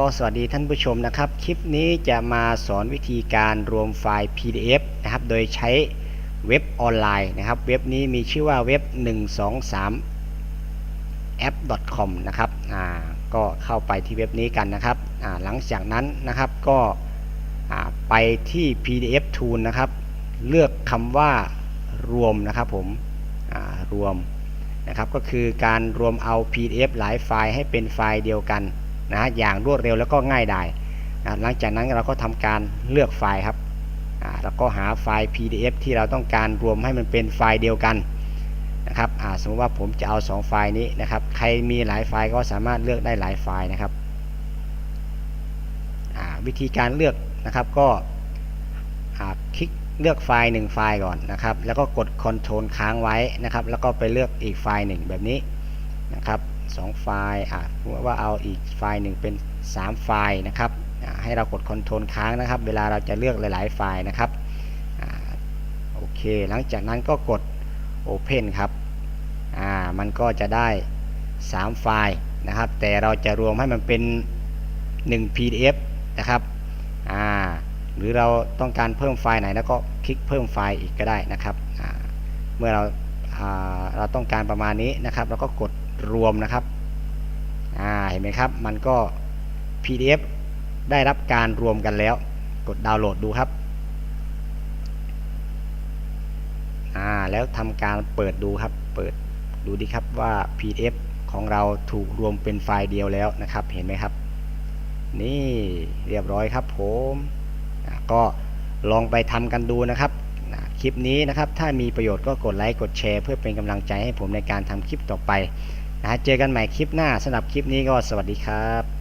ก็สวัสดีท่านผู้ชมนะครับ คลิปนี้จะมาสอนวิธีการรวมไฟล์ PDF นะครับ โดยใช้เว็บออนไลน์นะครับ เว็บนี้มีชื่อว่าเว็บ 123 app.com นะครับ อ่า ก็เข้าไปที่เว็บนี้กันนะครับ อ่า หลังจากนั้นนะครับ ก็อ่าไปที่ PDF tool นะครับ เลือกคำว่ารวมนะครับผม อ่า รวมนะครับ ก็คือการรวมเอา PDF หลายไฟล์ให้เป็นไฟล์เดียวกัน นะอย่างรวดเร็วแล้วก็ง่ายดายนะหลังจากนั้นเราก็ทำการเลือกไฟล์ครับแล้วก็หาไฟล์ PDF ที่เราต้องการรวมให้มันเป็นไฟล์เดียวกันนะครับสมมติว่าผมจะเอา 2 ไฟล์นี้นะครับ ใครมีหลายไฟล์ก็สามารถเลือกได้หลายไฟล์นะครับวิธีการเลือกนะครับก็คลิกเลือกไฟล์1ไฟล์ก่อนนะครับ แล้วก็กด Ctrl ค้างไว้นะครับ แล้วก็ไปเลือกอีกไฟล์หนึ่งแบบนี้นะครับ สองไฟล์อ่าว่าเอาอีกไฟล์หนึ่งเป็น 3 ไฟล์นะครับให้เรากด Ctrl ค้างนะครับ เวลาเราจะเลือกหลาย ๆ ไฟล์นะครับอโอเค หลังจากนั้นก็กด Open ครับอ่ามันก็จะได้ 3 ไฟล์นะครับ แต่เราจะรวมให้มันเป็น 1 PDF นะครับอ่าหรือเราต้องการเพิ่มไฟล์ไหนแล้วก็คลิกเพิ่มไฟล์อีกก็ได้นะครับ เมื่อเราเราต้องการประมาณนี้นะครับ เราก็กด รวมนะครับอ่าเห็นไหมครับ มันก็ PDF ได้รับการรวมกันแล้ว กดดาวน์โหลดดูครับอ่าแล้วทำการเปิดดูครับ เปิดดูดีครับว่า PDF ของเราถูกรวมเป็นไฟล์เดียวแล้วนะครับ เห็นไหมครับ นี่เรียบร้อยครับผมก็ลองไปทำกันดูนะครับคลิปนี้นะครับ ถ้ามีประโยชน์ก็กดไลค์ กดแชร์ เพื่อเป็นกำลังใจให้ผมในการทำคลิปต่อไป นะเจอกันใหม่คลิปหน้าสำหรับคลิปนี้ก็สวัสดีครับ